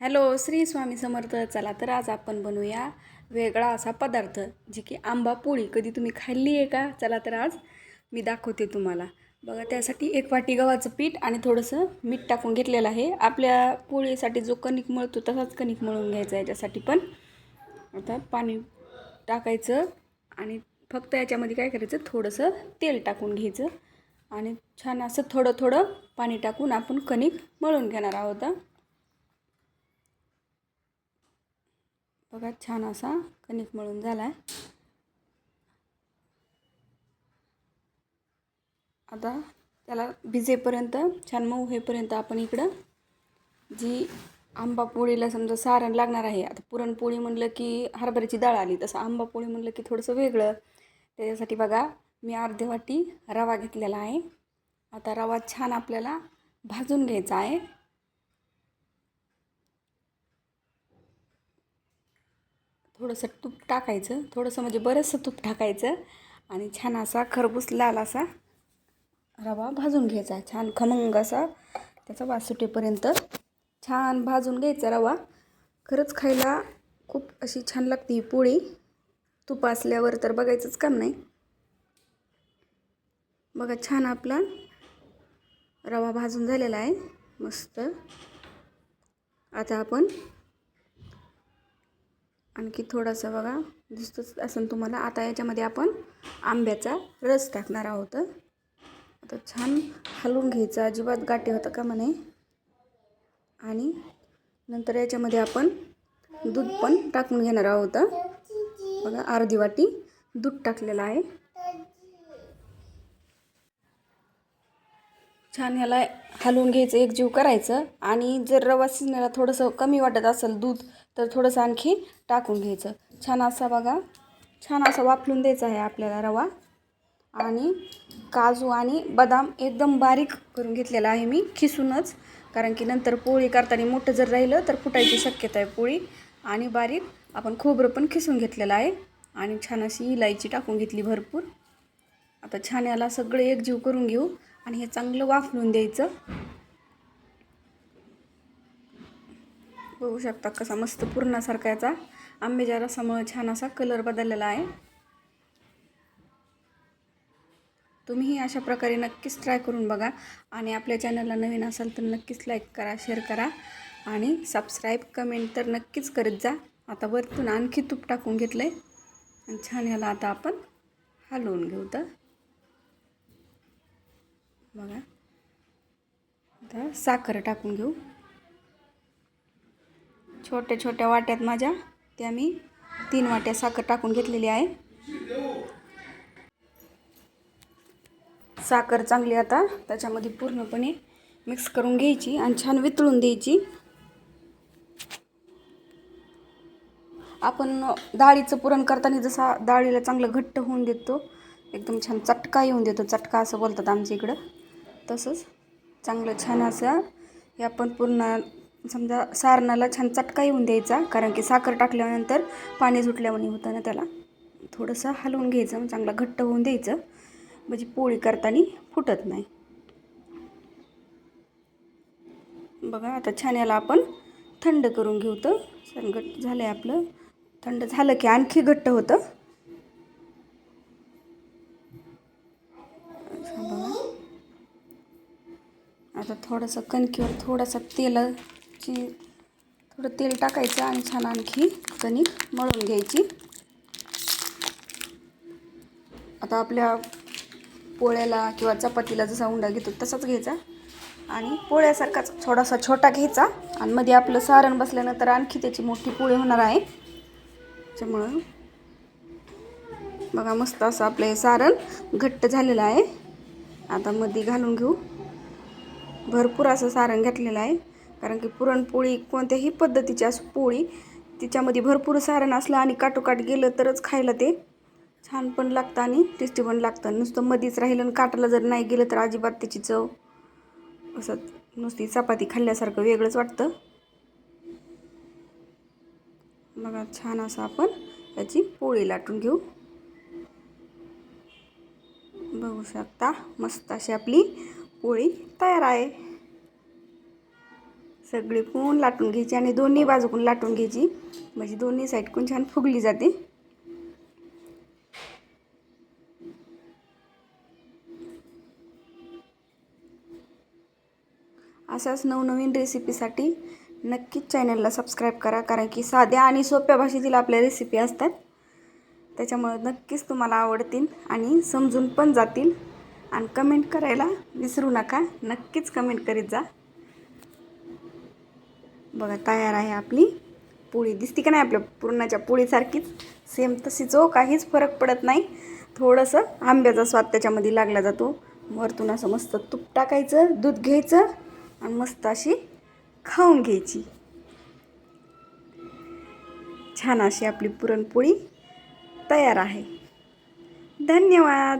Hello Shri Swami Samarth. चला तर आज आपण बनवूया वेगळा असा पदार्थ जे की आंबा पोळी. कधी तुम्ही खाल्ली आहे का? चला तर आज मी दाखवते तुम्हाला. बघा त्यासाठी एक वाटी गव्हाचं पीठ आणि थोडंसं मीठ टाकून घेतलेलं आहे. आपल्या पोळीसाठी जो कणिक मळतो तसाच कणिक मळून घ्यायचा याच्यासाठी पण. आता पाणी टाकायचं आणि फक्त याच्यामध्ये काय करायचं? थोडंसं तेल टाकून घ्यायचं. आणि छान असं थोडं थोडं पाणी टाकून आपण कणिक मळून घेणार आहोत. बघा छान असा कणिक मळून झाला आहे आता त्याला भिजेपर्यंत छान मऊ होईपर्यंत आपण इकडं जी आंबा पोळीला समजा सारण लागणार आहे आता पुरणपोळी म्हणलं की हरभऱ्याची डाळ आली तसं आंबा पोळी म्हणलं की थोडंसं वेगळं. त्याच्यासाठी बघा मी अर्धे वाटी रवा घेतलेला आहे. आता रवा छान आपल्याला भाजून घ्यायचा आहे. थोडंसं तूप टाकायचं. थोडंसं म्हणजे बरंचसं तूप टाकायचं. आणि छान असा खरबूस लाल असा रवा भाजून घ्यायचा. छान खमंग असा. त्याचा वास सुटेपर्यंत छान भाजून घ्यायचा रवा. खरंच खायला खूप अशी छान लागते ही पोळी. तूप असल्यावर तर बघायचंच काम नाही. बघा छान आपला रवा भाजून झालेला आहे. मस्त. आता आपण आणखी थोडासा बघा दिसतच असं तुम्हाला. आता याच्यामध्ये आपण आंब्याचा रस टाकणार आहोत. आता छान हलवून घ्यायचं. अजिबात गाठी होतं का म्हणे? आणि नंतर याच्यामध्ये आपण दूध पण टाकून घेणार आहोत. बघा अर्धी वाटी दूध टाकलेलं आहे. छान ह्याला हलवून घ्यायचं एकजीव करायचं. आणि जर रवा शिजण्याला थोडंसं कमी वाटत असेल दूध तर थोडंसं आणखी टाकून घ्यायचं. छान असा बघा छान असा वाफलून द्यायचा आहे आपल्याला रवा. आणि काजू आणि बदाम एकदम बारीक करून घेतलेला आहे मी खिसूनच. कारण की नंतर पोळी करताना मोठं जर राहिलं तर फुटायची शक्यता आहे पोळी. आणि बारीक आपण खोबरं पण खिसून घेतलेलं आहे. आणि छान अशी इलायची टाकून घेतली भरपूर. आता छान याला सगळं एकजीव करून घेऊ आणि हे चांगलं वाफलून द्यायचं. बघू शकता कसा मस्त पूर्णासारखा याचा. आंब्याच्या रसामुळे छान असा कलर बदललेला आहे. तुम्हीही अशा प्रकारे नक्कीच ट्राय करून बघा. आणि आपल्या चॅनलला नवीन असाल तर नक्कीच लाईक करा शेअर करा. आणि सबस्क्राईब कमेंट तर नक्कीच करत जा. आता वरतून आणखी तूप टाकून घेतलं आहे आणि छान ह्याला आता आपण हलवून घेऊ तर. बघा. आता साखर टाकून घेऊ. छोट्या छोट्या वाट्यात माझ्या त्या मी तीन वाट्या साखर टाकून घेतलेली आहे. साखर चांगली आता त्याच्यामध्ये पूर्णपणे मिक्स करून घ्यायची आणि छान वितळून द्यायची. आपण डाळीचं पुरण करताना जसा डाळीला चांगलं घट्ट होऊन देतो एकदम छान चटका येऊन देतो. चटका असं बोलतात आमच्या इकडं. तसंच चांगलं छान असं हे आपण पूर्ण समजा सारणाला छान चटका येऊन द्यायचा कारण की साखर टाकल्यानंतर पाणी सुटल्यामुळे होतं ना त्याला. थोडंसं हलवून घ्यायचं चांगलं घट्ट होऊन द्यायचं. म्हणजे पोळी करताना फुटत नाही. बघा आता छान याला आपण थंड करून घेऊ तर छान घट्ट झालं आहे आपलं. थंड झालं की आणखी घट्ट होतं. बघा. आता थोडंसं कणकीवर थोडासा ची थोडं तेल टाकायचं आणि छान आणखी कणिक मळून घ्यायची. आता आपल्या पोळ्याला किंवा चपातीला जसा उंडा घेतो तसाच घ्यायचा. आणि पोळ्यासारखाच थोडासा छोटा घ्यायचा. आणि मध्ये आपलं सारण बसल्यानंतर आणखी त्याची मोठी पोळी होणार आहे. त्याच्यामुळं बघा मस्त असं आपलं हे सारण घट्ट झालेलं आहे. आता मध्ये घालून घेऊ. भरपूर असं सारण घातलेलं आहे. कारण की पुरणपोळी कोणत्याही पद्धतीची असो पोळी तिच्यामध्ये भरपूर सारण असलं आणि काटोकाट गेलं तरच खायला ते छान पण लागतं आणि टेस्टी पण लागतं. नुसतं मधीच राहिलं आणि काटाला जर नाही गेलं तर अजिबात त्याची चव असं नुसती चपाती खाल्ल्यासारखं वेगळंच वाटतं. बघा छान असं आपण याची पोळी लाटून घेऊ. बघू शकता मस्त अशी आपली पोळी तयार आहे. सगळी पण लाटून घ्यायची आणि दोन्ही बाजूकून लाटून घ्यायची. म्हणजे दोन्ही साईडकून छान फुगली जाते. अशाच नवनवीन रेसिपीसाठी नक्कीच चॅनलला सबस्क्राईब करा कारण की साध्या आणि सोप्या भाषेतील आपल्या रेसिपी असतात. त्याच्यामुळे नक्कीच तुम्हाला आवडतील आणि समजून पण जातील. आणि कमेंट करायला विसरू नका. नक्कीच कमेंट करीत जा. बघा तयार आहे आपली पोळी. दिसते का नाही आपल्या पुरणाच्या पोळीसारखीच? सेम तशीच हो काहीच फरक पडत नाही. थोडंसं आंब्याचा स्वाद त्याच्यामध्ये लागला जातो. वरतून असं मस्त तूप टाकायचं दूध घ्यायचं आणि मस्त अशी खाऊन घ्यायची. छान अशी आपली पुरणपोळी तयार आहे. धन्यवाद!